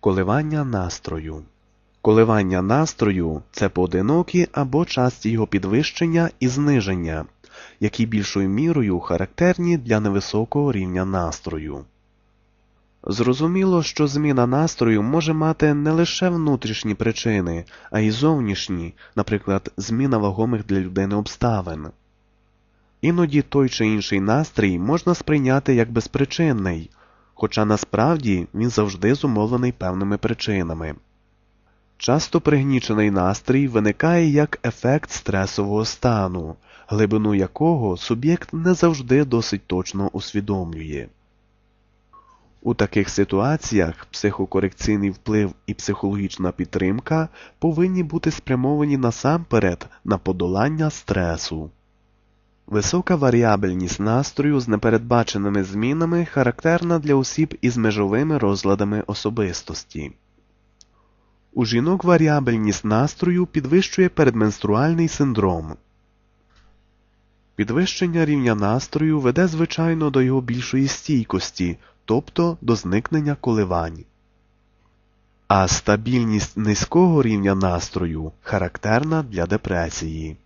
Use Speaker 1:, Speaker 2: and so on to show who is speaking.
Speaker 1: Коливання настрою. Коливання настрою це поодинокі або часті його підвищення і зниження, які більшою мірою характерні для невисокого рівня настрою. Зрозуміло, що зміна настрою може мати не лише внутрішні причини, а й зовнішні, наприклад, зміна вагомих для людини обставин. Іноді той чи інший настрій можна сприйняти як безпричинний, хоча насправді він завжди зумовлений певними причинами. Часто пригнічений настрій виникає як ефект стресового стану, глибину якого суб'єкт не завжди досить точно усвідомлює. У таких ситуаціях психокорекційний вплив і психологічна підтримка повинні бути спрямовані насамперед на подолання стресу. Висока варіабельність настрою з непередбаченими змінами характерна для осіб із межовими розладами особистості. У жінок варіабельність настрою підвищує передменструальний синдром. Підвищення рівня настрою веде звичайно до його більшої стійкості, тобто до зникнення коливань. А стабільність низького рівня настрою характерна для депресії.